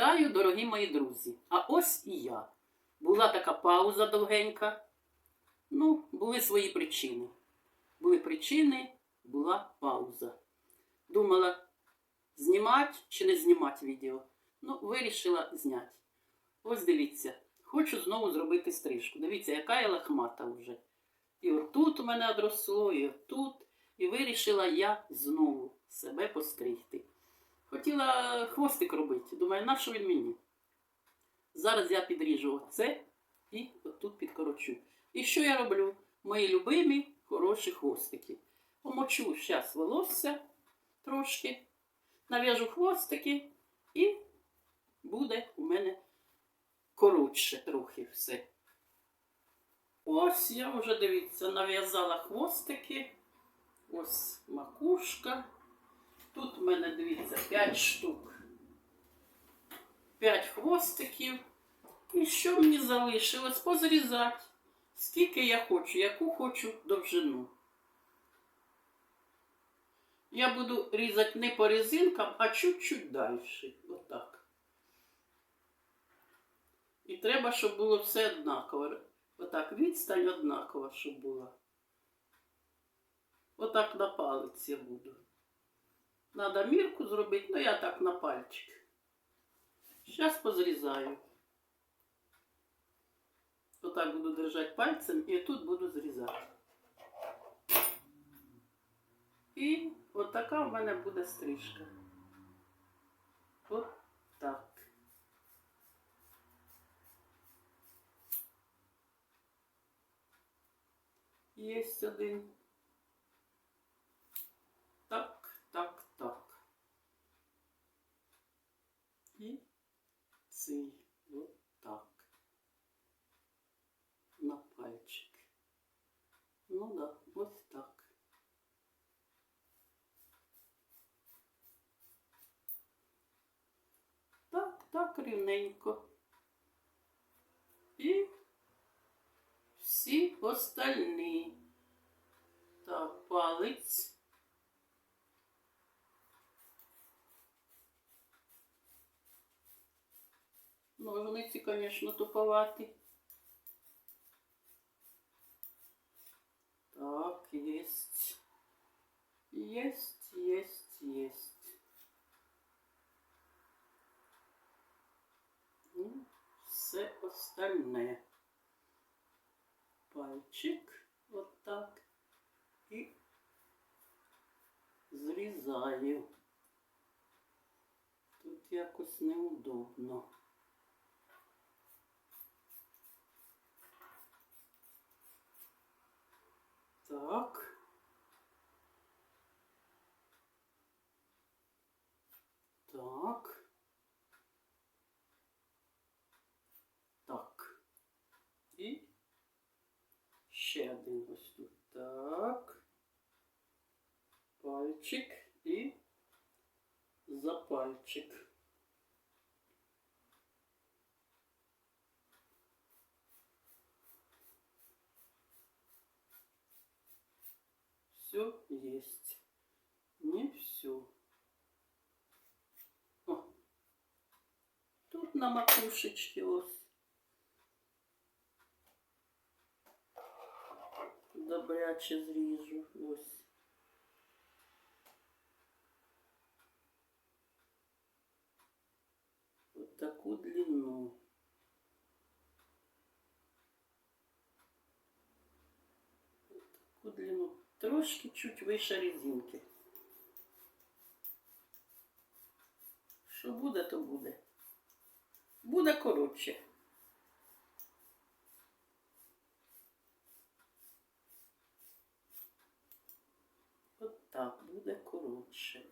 Вітаю, дорогі мої друзі! А ось і я. Була така пауза довгенька. Ну, були свої причини. Були причини, була пауза. Думала, знімати чи не знімати відео. Ну, вирішила зняти. Ось дивіться, хочу знову зробити стрижку. Дивіться, яка я лахмата вже. І отут у мене одросло, і отут. І вирішила я знову себе постригти. Хотіла хвостик робити. Думаю, на що він мені? Зараз я підріжу оце і отут підкорочу. І що я роблю? Мої любимі хороші хвостики. Помочу зараз волосся трошки, нав'яжу хвостики і буде у мене коротше трохи все. Ось я вже дивіться, нав'язала хвостики. Ось макушка. Тут в мене, дивіться, 5 штук. 5 хвостиків. І що мені залишилось? Позрізати. Скільки я хочу, яку хочу довжину. Я буду різати не по резинкам, а чуть-чуть далі. Отак. І треба, щоб було все однаково. Отак, відстань однакова, щоб була. Отак на палець я буду. Надо мірку зробити, ну я так на пальчик. Зараз позрізаю. Отак буду держати пальцем і тут буду зрізати. І от така в мене буде стрижка. От так. Єсть один. Так, так, так. І цей от так. На пальчик. Ну да, ось так. Так. І всі остальні. Так, палець. Ножниці, звісно, туповаті. Так, есть. Есть, есть, есть. Ну, все остальне. Пальчик вот так. І зрізаю. Тут якось неудобно. Пальчик і за пальчик. Все есть. Не все. О. Тут на макушечке ось. Добряче зріжу ось. Таку длину. Таку длину. Трошки чуть вище резинки. Що буде, то буде. Буде коротше. От так буде коротше.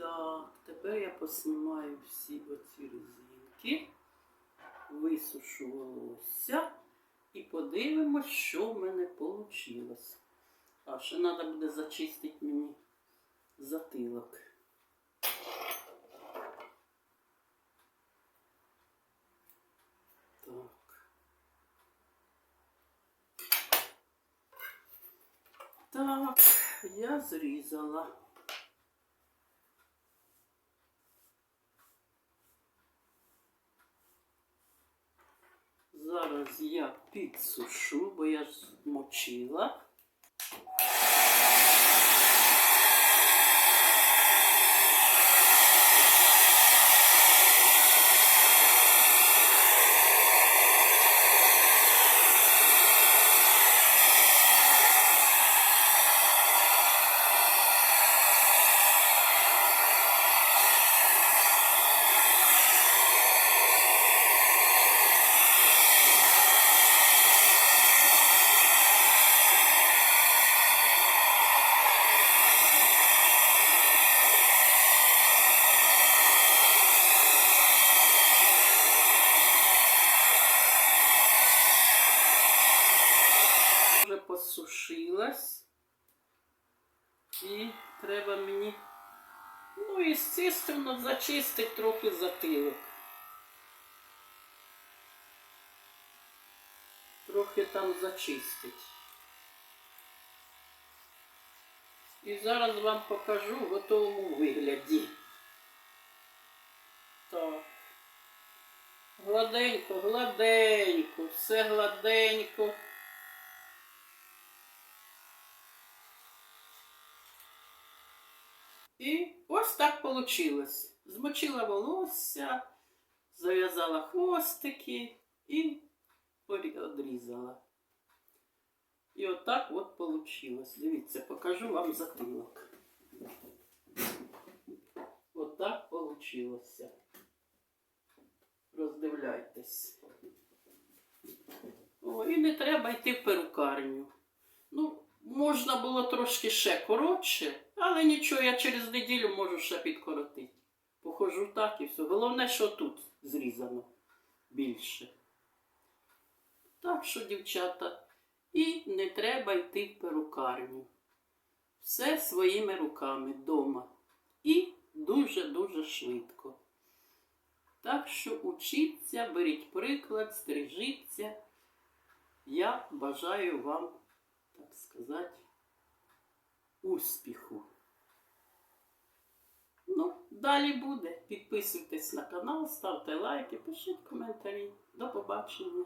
Так, тепер я поснімаю всі оці резинки висушу волосся і подивимось, що в мене вийшло. А ще треба буде зачистити мені затилок. Так. Так. я зрізала. Зараз я підсушу, бо я ж мочила. Вже посушилась. І треба мені, ну, естественно, зачистити трохи затилок. Трохи там зачистить. І зараз вам покажу в готовому вигляді. Так. Гладенько, гладенько, все гладенько. І ось так вийшло. Змочила волосся, зав'язала хвостики і одрізала. І отак от вийшло. Дивіться, покажу вам затилок. Отак вийшло. Роздивляйтесь. О, і не треба йти в перукарню. Ну, можна було трошки ще коротше, але нічого, я через неділю можу ще підкоротити. Похожу так і все. Головне, що тут зрізано більше. Так що, дівчата, і не треба йти в перукарню. Все своїми руками вдома. І дуже-дуже швидко. Так що учіться, беріть приклад, стрижіться. Я бажаю вам, так сказати, успіху. Ну, далі буде. Підписуйтесь на канал, ставте лайки, пишіть коментарі. До побачення.